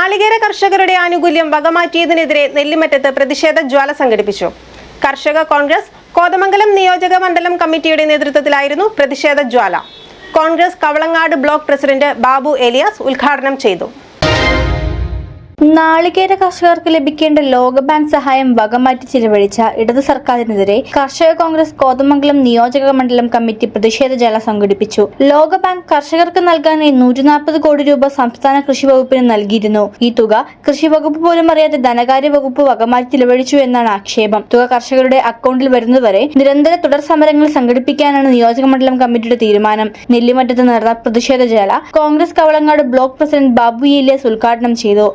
നാളികേര കർഷകരുടെ ആനുകൂല്യം വകമാറ്റിയതിനെതിരെ നെല്ലിമറ്റത്ത് പ്രതിഷേധ ജ്വാല സംഘടിപ്പിച്ചു. കർഷക കോൺഗ്രസ് കോതമംഗലം നിയോജക മണ്ഡലം കമ്മിറ്റിയുടെ നേതൃത്വത്തിലായിരുന്നു പ്രതിഷേധ ജ്വാല. കോൺഗ്രസ് കവളങ്ങാട് ബ്ലോക്ക് പ്രസിഡന്റ് ബാബു എലിയാസ് ഉദ്ഘാടനം ചെയ്തു. നാളികേര കർഷകർക്ക് ലഭിക്കേണ്ട ലോകബാങ്ക് സഹായം വകമാറ്റി ചിലവഴിച്ച ഇടത് സർക്കാരിനെതിരെ കർഷക കോൺഗ്രസ് കോതമംഗലം നിയോജക മണ്ഡലം കമ്മിറ്റി പ്രതിഷേധ ജാല സംഘടിപ്പിച്ചു. ലോകബാങ്ക് കർഷകർക്ക് നൽകാനായി നൂറ്റി നാൽപ്പത് കോടി രൂപ സംസ്ഥാന കൃഷി വകുപ്പിന് നൽകിയിരുന്നു. ഈ തുക കൃഷി വകുപ്പ് പോലും അറിയാതെ ധനകാര്യ വകുപ്പ് വകമാറ്റി ചിലവഴിച്ചു എന്നാണ് ആക്ഷേപം. തുക കർഷകരുടെ അക്കൗണ്ടിൽ വരുന്നതുവരെ നിരന്തര തുടർ സമരങ്ങൾ സംഘടിപ്പിക്കാനാണ് നിയോജക മണ്ഡലം കമ്മിറ്റിയുടെ തീരുമാനം. നെല്ലിമറ്റത്ത് നടന്ന പ്രതിഷേധ ജാല കോൺഗ്രസ് കവളങ്ങാട് ബ്ലോക്ക് പ്രസിഡന്റ് ബാബു ഇലിയസ് ഉദ്ഘാടനം ചെയ്തു.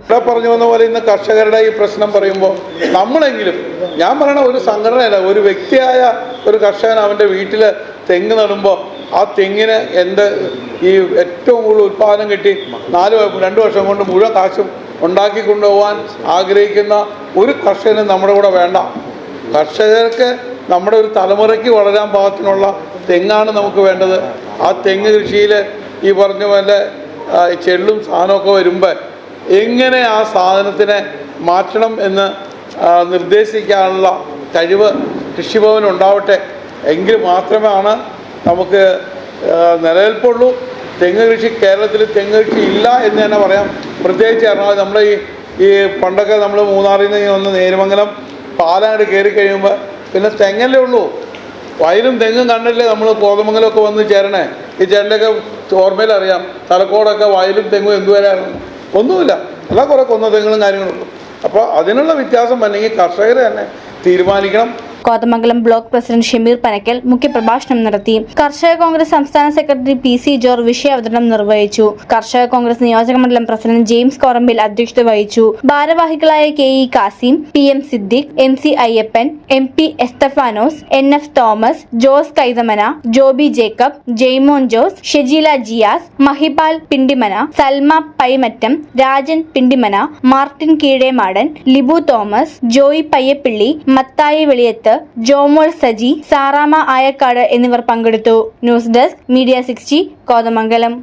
പറഞ്ഞു വന്ന പോലെ ഇന്ന് കർഷകരുടെ ഈ പ്രശ്നം പറയുമ്പോൾ നമ്മളെങ്കിലും ഞാൻ പറയണ ഒരു സംഘടനയല്ല ഒരു വ്യക്തിയായ ഒരു കർഷകൻ അവന്റെ വീട്ടിൽ തെങ്ങ് നടുമ്പോൾ ആ തെങ്ങിന് എന്റെ ഈ ഏറ്റവും കൂടുതൽ ഉൽപ്പാദനം കിട്ടി നാല് രണ്ട് വർഷം കൊണ്ട് മുഴുവൻ കാശും ഉണ്ടാക്കി കൊണ്ടുപോകാൻ ആഗ്രഹിക്കുന്ന ഒരു കർഷകനും നമ്മുടെ കൂടെ വേണ്ട. കർഷകർക്ക് നമ്മുടെ ഒരു തലമുറയ്ക്ക് വളരാൻ പാകത്തിനുള്ള തെങ്ങാണ് നമുക്ക് വേണ്ടത്. ആ തെങ്ങ് കൃഷിയിൽ ഈ പറഞ്ഞ പോലെ ചെള്ളും സാധനമൊക്കെ വരുമ്പോൾ എങ്ങനെ ആ സാധനത്തിനെ മാറ്റണം എന്ന് നിർദ്ദേശിക്കാനുള്ള കഴിവ് കൃഷിഭവന് ഉണ്ടാവട്ടെ എങ്കിൽ മാത്രമാണ് നമുക്ക് നിലനിൽപ്പുള്ളൂ. തെങ്ങ് കൃഷി കേരളത്തിൽ തെങ്ങ് കൃഷി ഇല്ല എന്ന് തന്നെ പറയാം. പ്രത്യേകിച്ച് എറണാകുളം നമ്മുടെ ഈ ഈ പണ്ടൊക്കെ നമ്മൾ മൂന്നാറിൽ നിന്ന് വന്ന് നേരുമംഗലം പാലാട് കയറി കഴിയുമ്പോൾ പിന്നെ തെങ്ങല്ലേ ഉള്ളൂ. വയലും തെങ്ങും കണ്ടല്ലേ നമ്മൾ കോതമംഗലമൊക്കെ വന്ന് ചേരണേ? ഈ ചേട്ടന്റെയൊക്കെ ഓർമ്മയിലറിയാം തലക്കോടൊക്കെ വയലും തെങ്ങും എന്തുവരായിരുന്നു ഒന്നുമില്ല. എല്ലാം കുറേ കൊന്നതെങ്കിലും കാര്യങ്ങളുണ്ട് അപ്പോൾ അതിനുള്ള വ്യത്യാസം അല്ലെങ്കിൽ കർഷകർ തന്നെ തീരുമാനിക്കണം. കോതമംഗലം ബ്ലോക്ക് പ്രസിഡന്റ് ഷമീർ പനക്കൽ മുഖ്യപ്രഭാഷണം നടത്തി. കർഷക കോൺഗ്രസ് സംസ്ഥാന സെക്രട്ടറി പി സി വിഷയ അവതരണം നിർവഹിച്ചു. കർഷക കോൺഗ്രസ് നിയോജക മണ്ഡലം പ്രസിഡന്റ് ജെയിംസ് കോറമ്പിൽ അധ്യക്ഷത വഹിച്ചു. ഭാരവാഹികളായ K E Kasim P M Siddique M C Ayyappan M P Esthappanos N F Thomas Jose Kaithamana Joby Jacob Jaimon Jose Shejeela Jiyas Mahipal Pindimana Salma Paimattam Rajan Pindimana Martin Keezhemadan Libu Thomas Joy Payyappilly Mathai Veliyath Jomol Saji Sarama Ayakkad എന്നിവർ പങ്കെടുത്തു. News desk media sixty Kothamangalam.